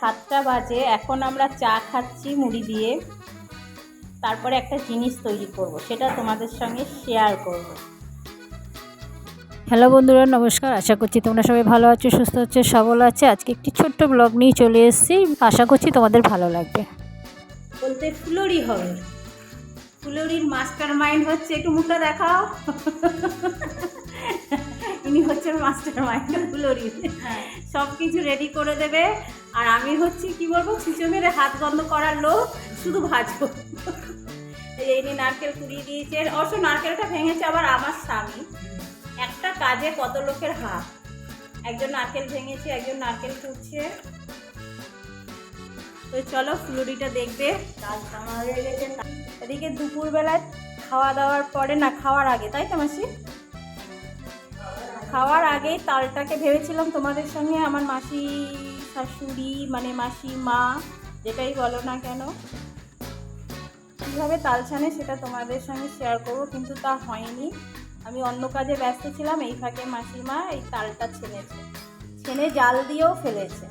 সাতটা বাজে এখন আমরা চা খাচ্ছি মুড়ি দিয়ে। তারপরে একটা জিনিস তৈরি করব সেটা তোমাদের সঙ্গে শেয়ার করব। হ্যালো বন্ধুরা নমস্কার। আশা করছি তোমরা সবাই ভালো আছো সুস্থ হচ্ছে সবল আছে। আজকে একটি ছোট্ট ব্লগ নিয়ে চলে এসেছি। আশা করছি তোমাদের ভালো লাগবে। বলতে ফুলরি হবে। ফুলরির মাস্টার মাইন্ড হচ্ছে একটু মুখটা দেখাও। ইনি হচ্ছেন মাস্টার মাইন্ড ফুলরি সব কিছু রেডি করে দেবে। আর আমি হচ্ছি কি বলব ছিচো মেরে হাত বন্ধ করার লোক শুধু ভাজবো। এই নিয়ে নারকেল কুড়িয়ে দিয়েছে। অবশ্য নারকেলটা ভেঙেছে আবার আমার স্বামী। একটা কাজে কত লোকের হাত। একজন নারকেল ভেঙেছে একজন নারকেল কুড়ছে। তো চলো ফুলুরিটা দেখবে। এদিকে দুপুরবেলায় খাওয়া দাওয়ার পরে না খাওয়ার আগে তাই তো মাসি? খাওয়ার আগেই তালটাকে ভেবেছিলাম তোমাদের সঙ্গে আমার মাসি শাশুড়ি মানে মাসি মা, যেটাই বলো না কেন, কীভাবে তাল ছানে সেটা তোমাদের সঙ্গে শেয়ার করব, কিন্তু তা হয়নি। আমি অন্য কাজে ব্যস্ত ছিলাম, এই ফাঁকে মাসিমা এই তালটা ছেনেছে। ছেনে জাল দিয়েও ফেলেছে।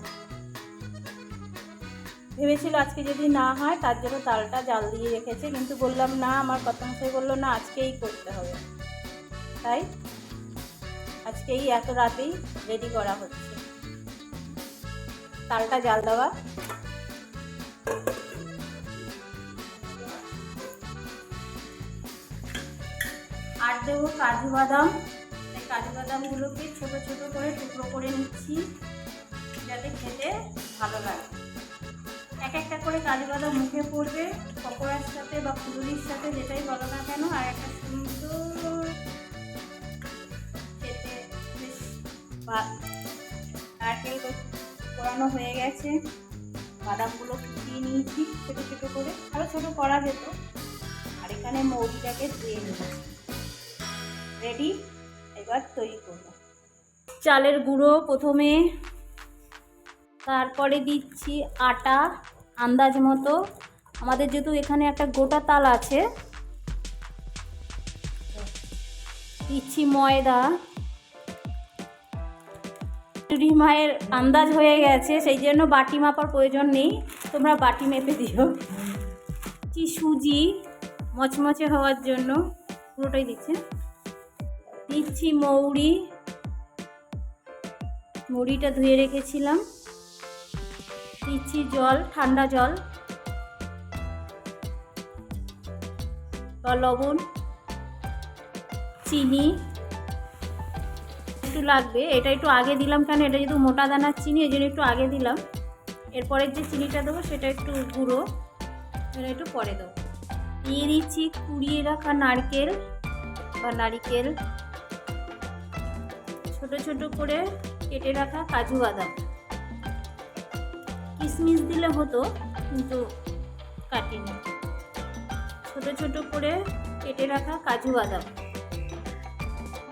ভেবেছিল আজকে যদি না হয়, তার জন্য তালটা জাল দিয়ে রেখেছে, কিন্তু বললাম, না, আমার কথা মশাই বলল না, আজকেই করতে হবে। তাই আজকেই এত রাতেই রেডি করা হচ্ছে। তালটা জাল দেওয়া। আর দেবো কাজু বাদাম। এই কাজু বাদামগুলোকে ছোটো ছোটো করে টুকরো করে নিচ্ছি, যাতে খেতে ভালো লাগে। এক একটা করে কাজু বাদাম মুখে পড়বে, পকোড়ার সাথে বা ফুলুরির সাথে যেটাই বলো না কেন, আর একটা সুন্দর নারকেল হয়ে গেছে। বাদামগুলো ফুটিয়ে নিয়েছি ছোটো ছোটো করে। আরও ছোটো করা যেত। আর এখানে মৌরিটাকে ধুয়ে নিয়েছি। রেডি? এবার তৈরি করব। চালের গুঁড়ো প্রথমে। তারপরে দিচ্ছি আটা আন্দাজ মতো। আমাদের যেহেতু এখানে একটা গোটা তাল আছে, দিচ্ছি ময়দা। চুরি মায়ের আন্দাজ হয়ে গেছে, সেই জন্য বাটি মাপার প্রয়োজন নেই। তোমরা বাটি মেপে দিও। দিচ্ছি সুজি মচমচে হওয়ার জন্য পুরোটাই দিচ্ছে। দিচ্ছি মৌরি। মুড়িটা ধুয়ে রেখেছিলাম। দিচ্ছি জল, ঠান্ডা জল। লবণ, চিনি। একটু লাগবে, এটা একটু আগে দিলাম কেন? এটা যেহেতু মোটা দানার চিনি, এই জন্য একটু আগে দিলাম। এরপরের যে চিনিটা দেবো, সেটা একটু গুঁড়ো। এটা একটু পরে দেবো। দিয়ে দিচ্ছি কুড়িয়ে রাখা নারকেল বা নারিকেল। ছোট ছোট করে কেটে রাখা কাজু বাদাম। কিশমিশ দিলে হতো, কিন্তু কাটিনি। ছোট ছোট করে কেটে রাখা কাজু বাদাম।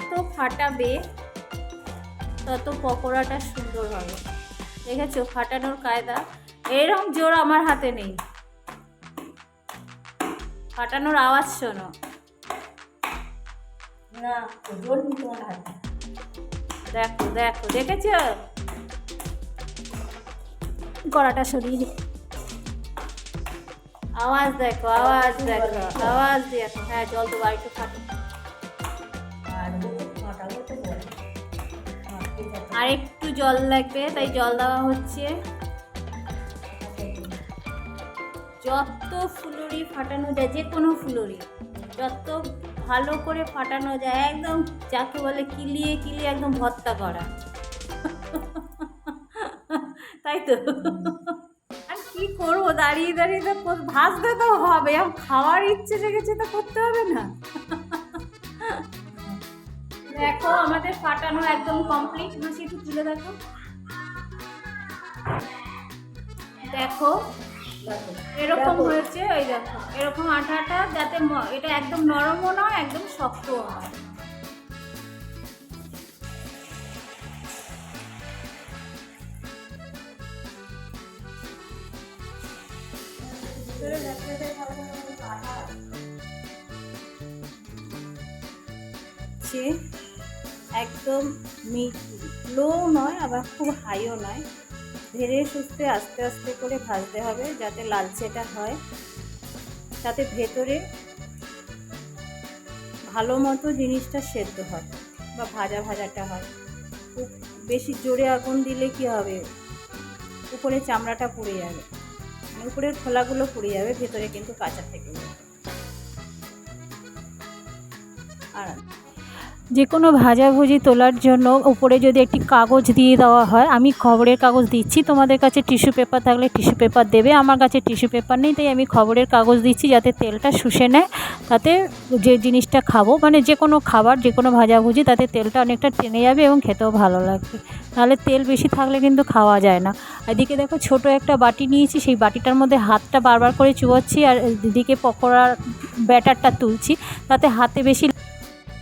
তো ফাটাবে। তত পকোড়াটা সুন্দর হবে। দেখেছ? ফাটানোর কায়দা। এরকম জোর আমার হাতে নেই। ফাটানোর আওয়াজ শোনো। না, জোর দেখো দেখো, দেখেছ? গলাটা সরিয়ে আওয়াজ দেখো আওয়াজ দেখো আওয়াজ দেখো হ্যাঁ জল তো বাড়িতে ফাটো আর একটু জল লাগবে, তাই জল দেওয়া হচ্ছে। যত ফুলুরি ফাটানো যায়, যে কোনো ফুলুরি, যত ভালো করে ফাটানো যায়, একদম যাকে বলে কিলিয়ে কিলিয়ে একদম ভর্তা করা। তাই তো? আর কি করব? দাঁড়িয়ে দাঁড়িয়ে তো ভাজতে তো হবে খাওয়ার ইচ্ছে জেগেছে তো করতে হবে না। দেখো আমাদের ফাটানো একদম কমপ্লিট মাসি একটু তুলে দেখো। দেখো এরকম হয়েছে ওই দেখো এরকম আঠাটা যাতে এটা একদম নরমও নয় একদম শক্তও নয় হচ্ছে একদম লো নয়, আবার খুব হাইও নয়। ধীরে সুস্থে আস্তে আস্তে করে ভাজতে হবে যাতে লালচেটা হয়। তাতে ভেতরে ভালো মতো জিনিসটা সেদ্ধ হয় বা ভাজা ভাজাটা হয়। খুব বেশি জোরে আগুন দিলে কি হবে? উপরে চামড়াটা পুড়ে যাবে। মানে উপরের খোলাগুলো পুড়ে যাবে, ভেতরে কিন্তু কাঁচা থেকে যাবে। আর যে কোনো ভাজাভুজি তোলার জন্য উপরে যদি একটি কাগজ দিয়ে দেওয়া হয়, আমি খবরের কাগজ দিচ্ছি। তোমাদের কাছে টিস্যু পেপার থাকলে টিস্যু পেপার দেবে। আমার কাছে টিস্যু পেপার নেই, তাই আমি খবরের কাগজ দিচ্ছি যাতে তেলটা শুষে নেয়, তাতে যে জিনিসটা খাব মানে যে কোনো খাবার, যে কোনো ভাজাভুজি, তাতে তেলটা অনেকটা টেনে যাবে এবং খেতেও ভালো লাগবে। তাহলে তেল বেশি থাকলে কিন্তু খাওয়া যায় না। এদিকে দেখো ছোট একটা বাটি নিয়েছি, সেই বাটিটার মধ্যে হাতটা বারবার করে চুয়াচ্ছি আর দিদিকে পকোড়ার ব্যাটারটা তুলছি, তাতে হাতে বেশি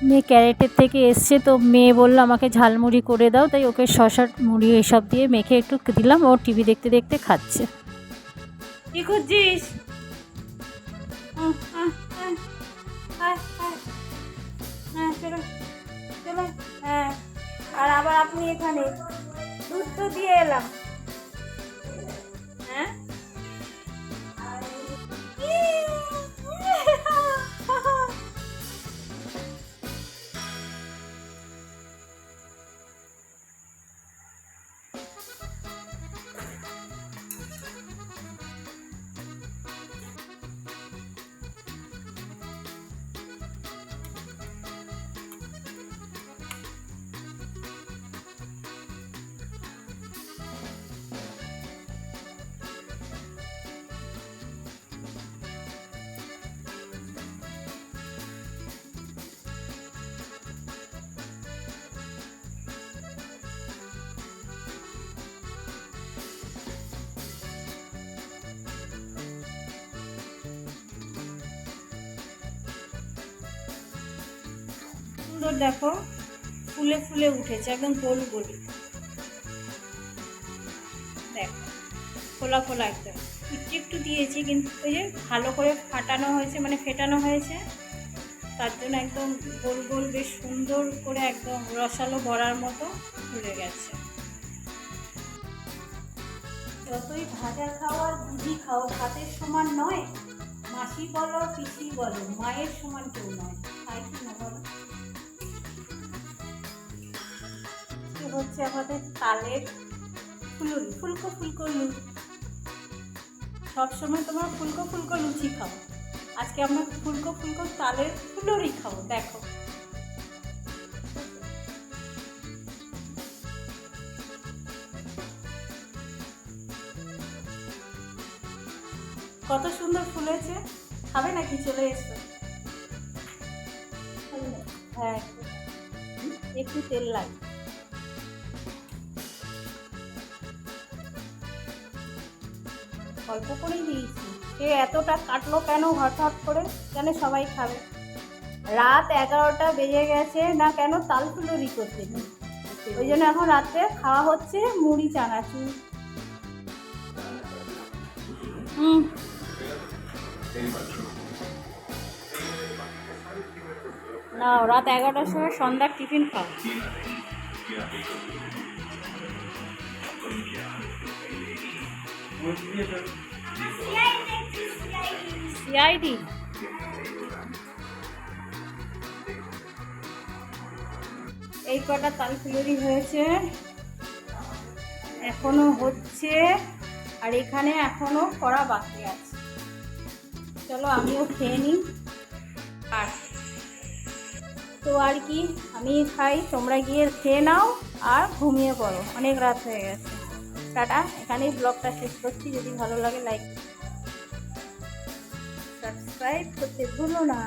মেয়ে ক্যারেটের থেকে এসছে, তো মেয়ে বলল, আমাকে ঝালমুড়ি করে দাও। তাই ওকে শশার মুড়ি এসব দিয়ে মেখে একটু দিলাম। ও টিভি দেখতে দেখতে খাচ্ছে। কি খুঁজছিস। হ্যাঁ হ্যাঁ আর আবার আপনি এখানে। দুধ তো দিয়ে এলাম। সুন্দর দেখো, ফুলে ফুলে উঠেছে, একদম গোল গোল। দেখো, ফোলা খোলা একদম। একটু একটু দিয়েছি, কিন্তু ওই যে ভালো করে ফাটানো হয়েছে মানে ফেটানো হয়েছে, তার জন্য একদম গোল গোল, বেশ সুন্দর করে একদম রসালো বড়ার মতো ফুলে গেছে। যতই ভাজা খাও আর বুঝি খাও, ভাতের সমান নয়, মাসি বলো, পিসি বলো, মায়ের সমান কেউ নয়। তাই হচ্ছে আমাদের তালের ফুলুরি ফুলকো ফুলকো লুচি সবসময় তোমার ফুলকো ফুলকো লুচি খাও। আজকে আমরা ফুলকো ফুলকো তালের ফুলুরি খাব দেখো। কত সুন্দর ফুলেছে। খাবে নাকি? চলে এসো। হ্যাঁ একটু- একটু তেল লাগে অল্প করেই দিয়েছি। সে এতটা কাটলো কেন হঠাৎ করে? কেন সবাই খাবে। রাত এগারোটা বেজে গেছে, না কেন তাল ফুলুরি করতে ওই জন্য এখন রাত্রে খাওয়া হচ্ছে মুড়ি, চানাচুর। হুম। না রাত এগারোটার সময় সন্ধ্যার টিফিন খাও। সিআইডি এই কটা তাল ফুলুরি হয়েছে। এখনও হচ্ছে, আর এখানে এখনও করা বাকি আছে। চলো আমিও খেয়ে নিই। আর তো আর কি আমি খাই, তোমরা গিয়ে খেয়ে নাও আর ঘুমিয়ে পড়ো। অনেক রাত হয়ে গেছে। টাটা। এখানেই ব্লগটা শেষ করছি। যদি ভালো লাগে লাইক সাবস্ক্রাইব করতে ভুলো না।